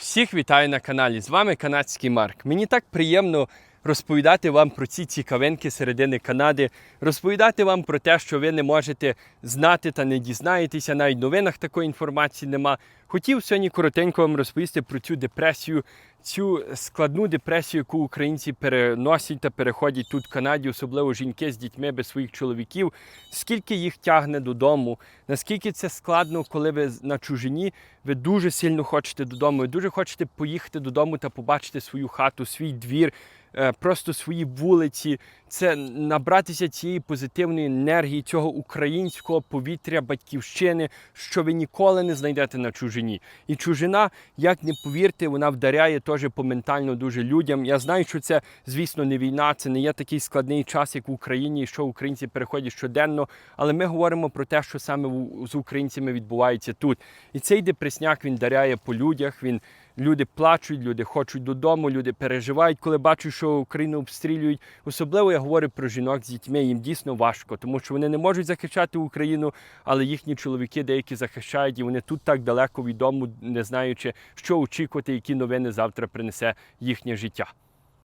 Всіх вітаю на каналі. З вами канадський Марк. Мені так приємно розповідати вам про ці цікавинки середини Канади, розповідати вам про те, що ви не можете знати та не дізнаєтеся. Навіть в новинах такої інформації нема. Хотів сьогодні коротенько вам розповісти про цю депресію, цю складну депресію, яку українці переносять та переходять тут в Канаді, особливо жінки з дітьми без своїх чоловіків. Скільки їх тягне додому, наскільки це складно, коли ви на чужині, ви дуже сильно хочете додому, ви дуже хочете поїхати додому та побачити свою хату, свій двір, просто свої вулиці. Це набратися цієї позитивної енергії, цього українського повітря, батьківщини, що ви ніколи не знайдете на чужині. І чужина, як не повірте, вона вдаряє теж поментально дуже людям. Я знаю, що це, звісно, не війна, це не є такий складний час, як в Україні, що українці переходять щоденно. Але ми говоримо про те, що саме з українцями відбувається тут. І цей депресняк він даряє по людях. Він люди плачуть, люди хочуть додому, люди переживають, коли бачать, що Україну обстрілюють. Особливо я говорю про жінок з дітьми. Їм дійсно важко, тому що вони не можуть захищати Україну, але їхні чоловіки деякі захищають, і вони тут так далеко від дому, не знаючи, що очікувати, які новини завтра принесе їхнє життя.